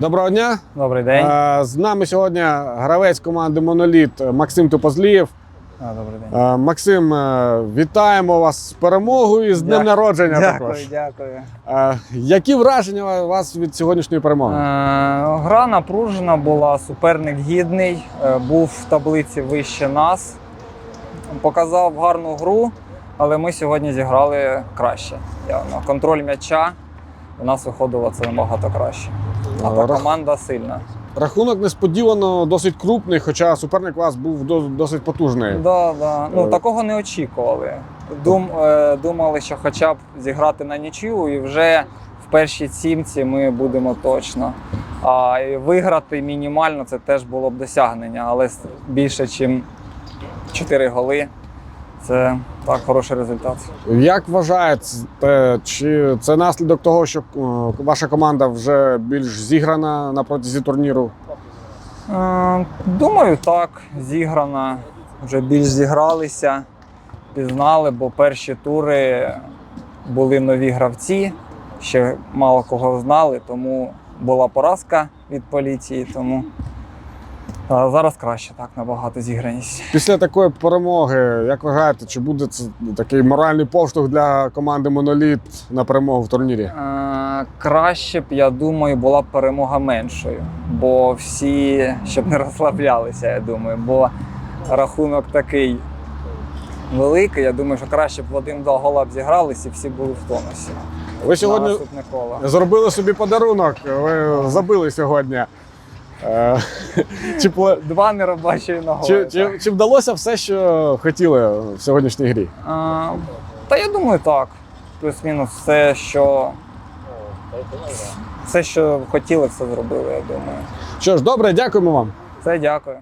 Доброго дня. Добрий день. Е, З нами сьогодні гравець команди Моноліт Максим Тупозлієв. Добрий день. Е, Максим, е, вітаємо вас з перемогою і з днем народження. Дякую, також. дякую. Е, Які враження у вас від сьогоднішньої Е, перемоги? гра напружена була, суперник гідний, е, був в таблиці вище нас. Показав гарну гру, але ми сьогодні зіграли краще. Явно. Контроль м'яча у нас виходило це набагато краще. А та Рах- команда сильна. Рахунок несподівано досить крупний, хоча суперник вас був до- досить потужний. Да, да. Е. Ну, такого не очікували. Дум, е, думали, що хоча б зіграти на нічию, і вже в першій сімці ми будемо точно. А виграти мінімально це теж було б досягнення, але більше, ніж 4 голи. Це так хороший результат. Як вважаєте, чи це наслідок того, що е, ваша команда вже більш зіграна на протязі турніру? Е, Думаю, так, зіграна. Вже більш зігралися, пізнали, бо перші тури були нові гравці, ще мало кого знали, тому була поразка від поліції. Тому зараз краще, так, набагато зіграність. Після такої перемоги, як вважаєте, чи буде це такий моральний поштовх для команди Моноліт на перемогу в турнірі? Е, Краще б, я думаю, була б перемога меншою, бо всі щоб не розслаблялися, я думаю, бо рахунок такий великий. Я думаю, що краще б в один-два гола б зігрались і всі були в тонусі. Ви сьогодні зробили собі подарунок, ви забили сьогодні. Е, Чи, Два неробочі на чи, чи, чи вдалося все, що хотіли в сьогоднішній грі? А, та я думаю, так. Плюс-мінус все, що. Все, що хотіли, все зробили, я думаю. Що ж, добре, дякуємо вам. Все, дякую.